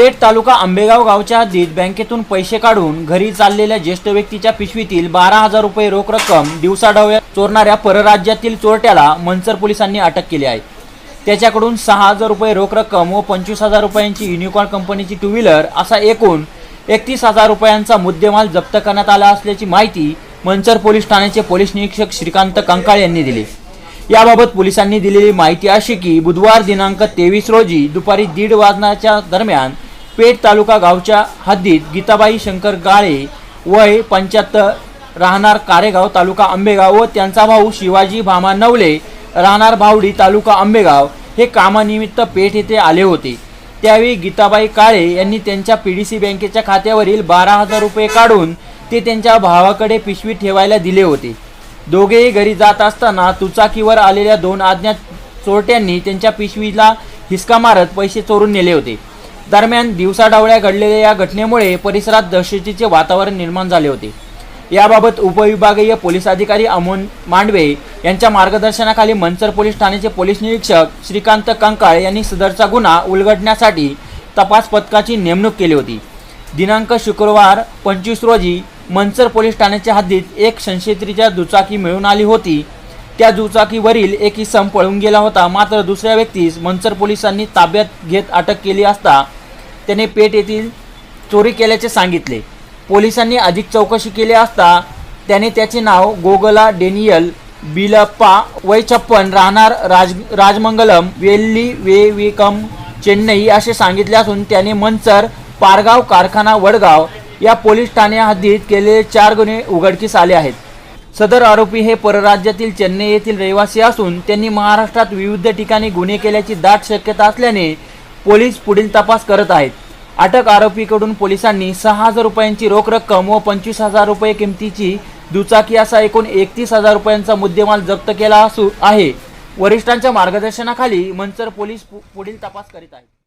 पेठ तालुका आंबेगाव गावच्या हद्दीत बँकेतून पैसे काढून घरी चाललेल्या ज्येष्ठ व्यक्तीच्या पिशवीतील बारा हजार रुपये रोख रक्कम दिवसाढवळ्या चोरणाऱ्या परराज्यातील चोरट्याला मनसर पोलिसांनी अटक केली आहे. त्याच्याकडून सहा हजार रुपये रोख रक्कम व पंचवीस हजार रुपयांची युनिकॉर्न कंपनीची टू व्हीलर असा एकूण एकतीस हजार रुपयांचा मुद्देमाल जप्त करण्यात आला असल्याची माहिती मनसर पोलीस ठाण्याचे पोलीस निरीक्षक श्रीकांत कंकाळ यांनी दिली. याबाबत पोलिसांनी दिलेली माहिती अशी की बुधवार दिनांक तेवीस रोजी दुपारी दीड वाजण्याच्या दरम्यान पेठ तालुका गावच्या हद्दीत गीताबाई शंकर गाळे वय पंच्याहत्तर राहणार कारेगाव तालुका आंबेगाव व त्यांचा भाऊ शिवाजी भामा नवले राहणार भावडी तालुका आंबेगाव हे कामानिमित्त पेठ येथे आले होते. त्यावेळी गीताबाई काळे यांनी त्यांच्या पी डी सी बँकेच्या खात्यावरील बारा हजार रुपये काढून ते त्यांच्या भावाकडे पिशवी ठेवायला दिले होते. दोघेही घरी जात असताना तुचाकीवर आलेल्या दोन आज्ञा चोरट्यांनी त्यांच्या पिशवीला हिसका मारत पैसे चोरून नेले होते. दरम्यान दिवसाढवळ्या घडलेल्या या घटनेमुळे परिसरात दहशतीचे वातावरण निर्माण झाले होते. याबाबत उपविभागीय पोलीस अधिकारी अमोल मांडवे यांच्या मार्गदर्शनाखाली मनसर पोलीस ठाण्याचे पोलीस निरीक्षक श्रीकांत कंकाळ यांनी सदरचा गुन्हा उलगडण्यासाठी तपास पथकाची नेमणूक केली होती. दिनांक शुक्रवार पंचवीस रोजी मनसर पोलीस ठाण्याच्या हद्दीत एक संशयित्रीच्या दुचाकी मिळून आली होती. त्या दुचाकीवरील एक इसम पळून गेला होता मात्र दुसऱ्या व्यक्तीस मनसर पोलिसांनी ताब्यात घेत अटक केली असता त्याने पेठ येथील चोरी केल्याचे सांगितले. पोलिसांनी अधिक चौकशी केली असता त्याने त्याचे नाव गोगला डेनियल बिलप्पा वय छप्पन राहणार राज राजमंगलम वेल्ली वेविकम चेन्नई असे सांगितले असून त्याने मनसर पारगाव कारखाना वडगाव या पोलीस ठाण्या हद्दीत केलेले चार गुन्हे उघडकीस आले आहेत. सदर आरोपी हे परराज्यातील चेन्नई येथील रहिवासी असून त्यांनी महाराष्ट्रात विविध ठिकाणी गुन्हे केल्याची दाट शक्यता असल्याने पोलीस पुढील तपास करत आहेत. अटक आरोपीकडून पोलिसांनी सहा हजार रुपयांची रोख रक्कम व पंचवीस हजार रुपये किमतीची दुचाकी असा एकूण एकतीस हजार रुपयांचा मुद्देमाल जप्त केला असू आहे. वरिष्ठांच्या मार्गदर्शनाखाली मंचर पोलीस पु- पुढील तपास करीत आहेत.